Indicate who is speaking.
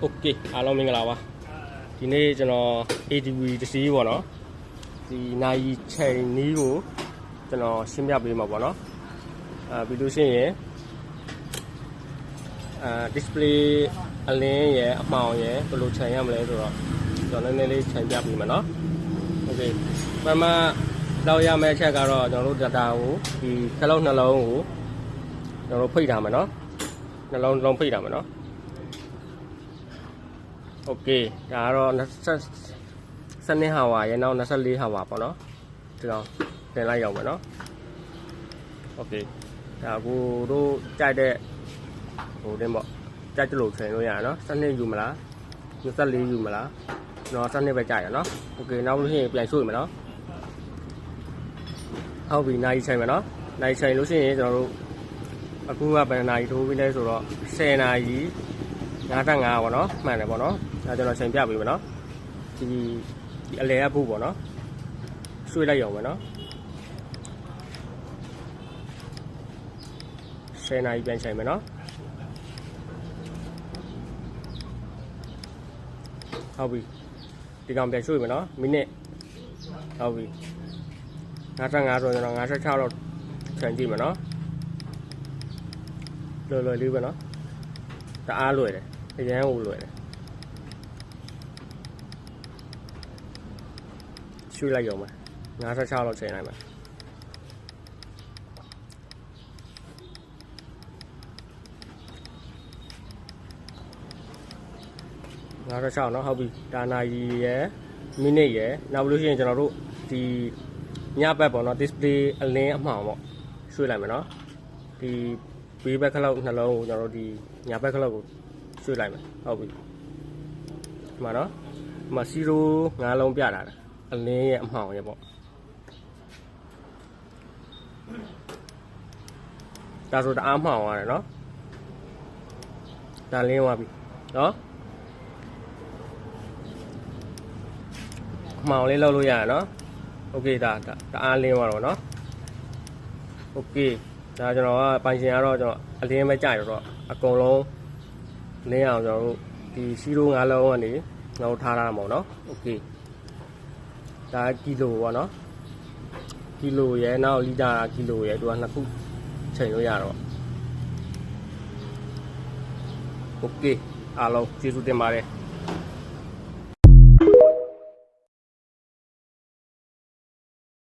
Speaker 1: โอเคအားလုံးမင်္ဂလာပါဒီနေ့ကျွန်တော် ADV တစ်စီးပေါ့နော်ဒီနိုင်ချိန်နီးကိုကျွန်တော်ရှင်းပြပေးမှာပေါ့နော်အာပြီးလို့ရှိရင်အာ display အလင်းရယ်အမှောင်ရယ်ဘယ်လိုချိန်ရမလဲဆိုတော့ကျွန်တော်နည်းနည်းလေးချိန်ပြပေးမယ်နော်โอเคပထမတော့ရမယ့်အချက်ကတော့ကျွန်တော်တို့ data ကိုဒီခလုံးနှလုံးကိုကျွန်တော်တို့ဖိတ်ထားမယ်နော်နှလုံးနှလုံးဖိတ်ထားမယ်နော် โอเคဒါကတော့20စနစ်ဟာဝါရဲ့နောက်24ဟာဝါပေါ့နော်ဒီတော့တင်လိုက်ရောက်မယ်နော်โอเคဒါကိုတို့ကြိုက်တဲ့ဟိုတင်းပေါ့ကြိုက်တယ်လို့ချိန်လို့ရရနော်စနစ်ယူမလား24ယူမလားကျွန်တော်စနစ်ပဲကြိုက်ရနော်โอเคနောက်လို့ရှိရင်ပြန်ရွှေ့မယ်နော်ဟုတ်ပြီနိုင်ချိန်မယ်နော်နိုင်ချိန်လို့ရှိရင်ကျွန်တော်တို့အခုကဘယ်နာရီထိုးပြီးလဲဆိုတော့10နာရီ 55ပေါ့နော်မှန်တယ်ပေါ့နော်ဒါကျွန်တော်ချိန်ပြပေးမယ်နော်ဒီဒီအလဲအဖို့ပေါ့နော်ရွှေ့လိုက်ရောမယ်နော်10နာရီပြန်ချိန်မယ်နော်ဟုတ်ပြီဒီကောင်ပြန်ရွှေ့မယ်နော်မိနစ်ဟုတ်ပြီ55ဆိုကျွန်တော်56တော့ချိန်ကြည့်မယ်နော်လွယ်လွယ်လေးပဲနော်တအားလွယ်တယ် အရန်ကိုလွယ်တယ်ရွှေ့လိုက်ရုံပဲ56လောက်ချိန်လိုက်မယ်56เนาะဟုတ်ပြီဒါနာရီရယ်မိနစ်ရယ်နောက်လို့ရှိရင်ကျွန်တော်တို့ဒီညဘက်ပေါ့နော် display အလင်းအမှောင်ပေါ့ရွှေ့လိုက်မယ်เนาะဒီဘေးဘက်ခလောက်နှလုံးကိုကျွန်တော်တို့ဒီညာဘက်ခလောက်ကို ရွှေ့လိုက်မယ်ဟုတ်ပြီဒီမှာเนาะဒီမှာ0 5လုံးပြတာလေအလင်းရဲ့အမှောင်ရဲ့ပေါ့ဒါဆိုတအားမှောင်ရတယ်เนาะဒါလင်းသွားပြီเนาะ မှောင်လေးလောက်လို့ရရနော်โอเคဒါဒါတအားလင်းသွားတော့နော်โอเคဒါကျွန်တော်ကပိုင်ရှင်ကတော့ကျွန်တော်အလင်းပဲကြာရတော့အကုန်လုံး လင်းအောင်ကျွန်တော်တို့ဒီ05လုံးကနေကျွန်တော်ထားထားမှာပေါ့နော်โอเคဒါကီလိုပေါ့နော်ကီလိုရယ်နောက်ကလီတာကီလိုရယ်သူကနှစ်ခုချိန်လို့ရတော့โอเคအားလုံးကျေးဇူးတင်ပါတယ်